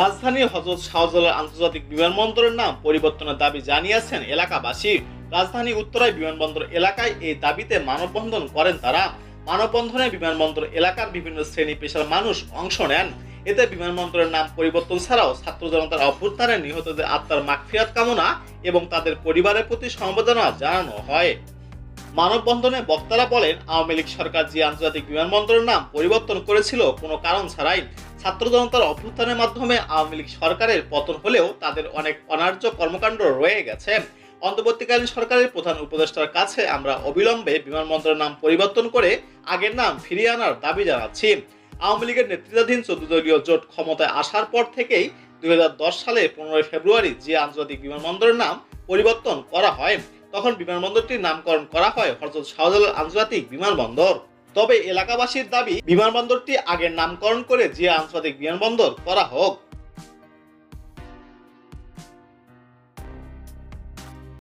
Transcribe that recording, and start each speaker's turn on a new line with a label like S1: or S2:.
S1: রাজধানীর হজরত শাহজালাল আন্তর্জাতিক বিমানবন্দরের নাম পরিবর্তনের দাবি জানিয়েছেন এলাকাবাসী। রাজধানী উত্তরায় বিমানবন্দর এলাকায় এই দাবিতে মানববন্ধন করেন তারা। মানববন্ধনে বিমানবন্দর এলাকার বিভিন্ন শ্রেণি পেশার মানুষ অংশ নেন। এতে বিমানবন্দরের নাম পরিবর্তন ছাড়াও ছাত্র জনতার অভ্যুত্থানে নিহতদের আত্মার মাগফিরাত কামনা এবং তাদের পরিবারের প্রতি সমবেদনা জানানো হয়। মানববন্ধনে বক্তারা বলেন, আওয়ামী লীগ সরকার যে আন্তর্জাতিক বিমানবন্দরের নাম পরিবর্তন করেছিল, কোনো কারণ ছাড়াই ছাত্র জনতার অভ্যুত্থানের মাধ্যমে আওয়ামী লীগ সরকারের পতন হলেও তাদের অনেক অনার্য কর্মকাণ্ড রয়ে গেছে। অন্তর্বর্তীকালীন সরকারের প্রধান উপদেষ্টার কাছে আমরা অবিলম্বে বিমানবন্দরের নাম পরিবর্তন করে আগের নাম ফিরিয়ে আনার দাবি জানাচ্ছি। আওয়ামী লীগের নেতৃত্বাধীন চোদ্দ দলীয় জোট ক্ষমতায় আসার পর থেকেই দুই হাজার দশ সালে পনেরোই ফেব্রুয়ারি যে আন্তর্জাতিক বিমানবন্দরের নাম পরিবর্তন করা হয় তখন বিমানবন্দরটির নামকরণ করা হয় হরজত শাহজালাল আন্তর্জাতিক বিমানবন্দর। তবে এলাকাবাসীর দাবি, বিমানবন্দরটি আগের নামকরণ করে যে আন্তর্জাতিক বিমানবন্দর করা হোক।